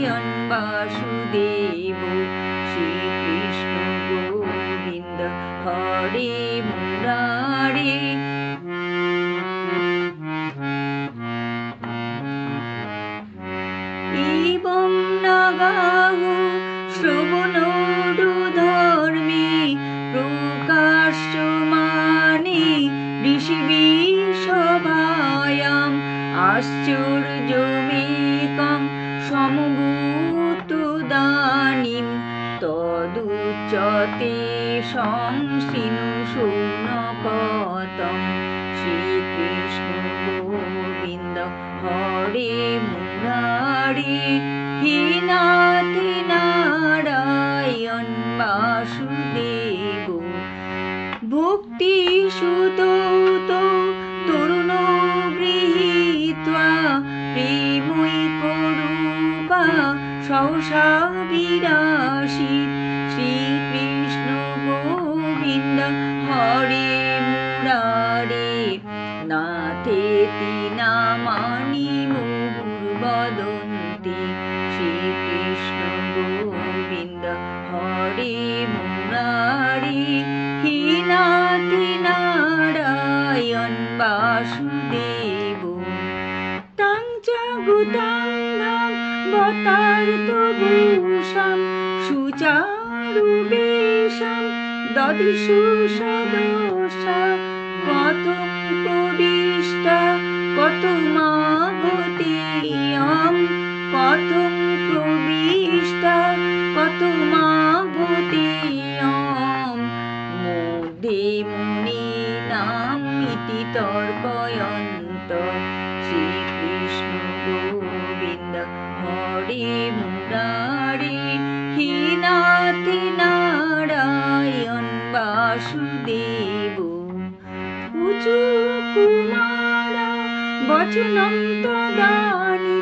নারায়ণ বাসুদেব শ্রীকৃষ্ণ গোবিন্দ হরে মুরারে এবং নাগাহ ঋষিবি সভায়াম আশ্চর্যমেকম সংসিনু সৌনকতম। শ্রীকৃষ্ণ গোবিন্দ হরে মুরারি। হীনাথ নারায়ণ বাসুদেব, ভক্তি সুত তরুণ করুপা সহসা বিরাশি হরে মুরারে নাথেতি নামানি মুহুর্বদন্তি শ্রীকৃষ্ণ গোবিন্দ হরে মুরারি হীনাথ নারায়ণ বাসুদেব। তাং জাগুতাং ভাম বতার্ত সুচারু সুচারুবেশাম দদিষু সদোষা কথং প্রবিষ্টা কতমাগতেয়ম কথং প্রবিষ্টা কতমাগতেয়ম মোদে মুনি নাম ইতি তর্কয়ন্ত, শ্রীকৃষ্ণ গোবিন্দ হরে মুরারি হীনাথ নারায়ণ বাসুদেব উচু কুমারা বচনম তদানি,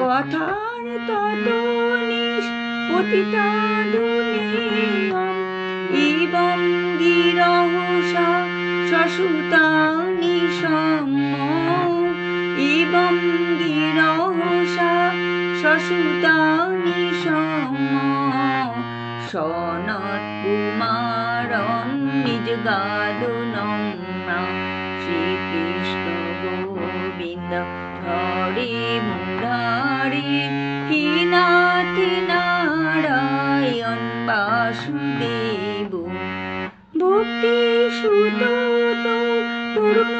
কথার তত এবং গিরহসা সসুতানি সম্ম এবং সম্ম সনত কুমারম নিজ গাদুনম শ্রীকৃষ্ণ গোবিন্দ হরে মুরারি হীনাথ নারায়ণ বাসুদেব। ভক্তি সুত তরুণ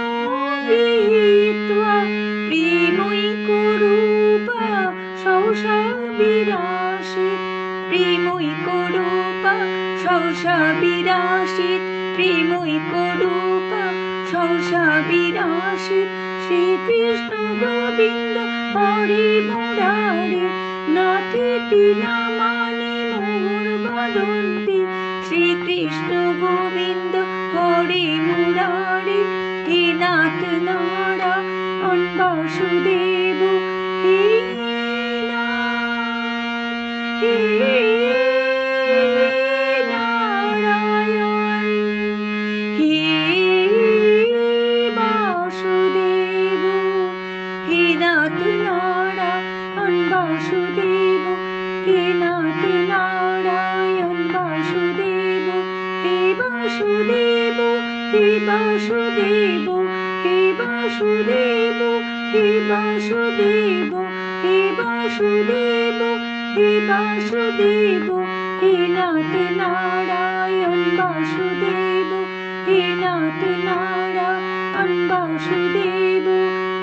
প্রেমই করুপা, সহসা বিরাসিত প্রেমই বিরাসিত প্রেমই করুপা সহসা বিরাসিত শ্রীকৃষ্ণ গোবিন্দ হরে মুরারে নাথে তিনামানি মোর বদন্তি। শ্রীকৃষ্ণ গোবিন্দ হরে মুরারে হে নাথ নারায়ণ বাসুদেব হে নাথ, হে হে বাসুদেব হে বাসুদেব হে বাসুদেব হে বাসুদেব হে বাসুদেব, হে নাথ নারায়ণ বাসুদেব, হে নাথ নারায়ণ বাসুদেব,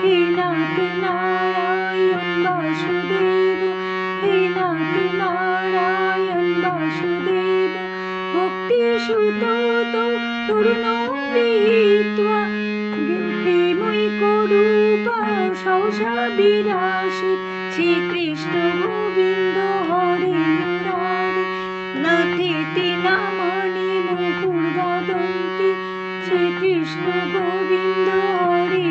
হে নাথ নারায়ণ বাসুদেব, হে নাথ নারায়ণ বাসুদেব, ভক্তি সুত তরুণ প্রেমৈকরূপা সহসা বিরাসি শ্রীকৃষ্ণ গোবিন্দ হরে মুরারি নাথেতে নামানি মুকুর বদন্তি শ্রীকৃষ্ণ গোবিন্দ হরে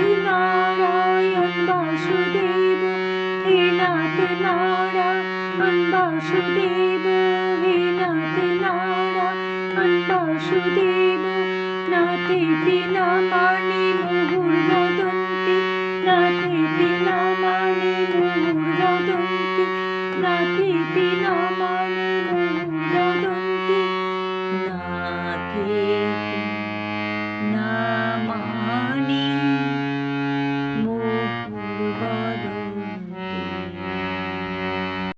नारायण वासुदेव हे नाथ नारायण वासुदेव हे नाथ नारायण वासुदेव ना ना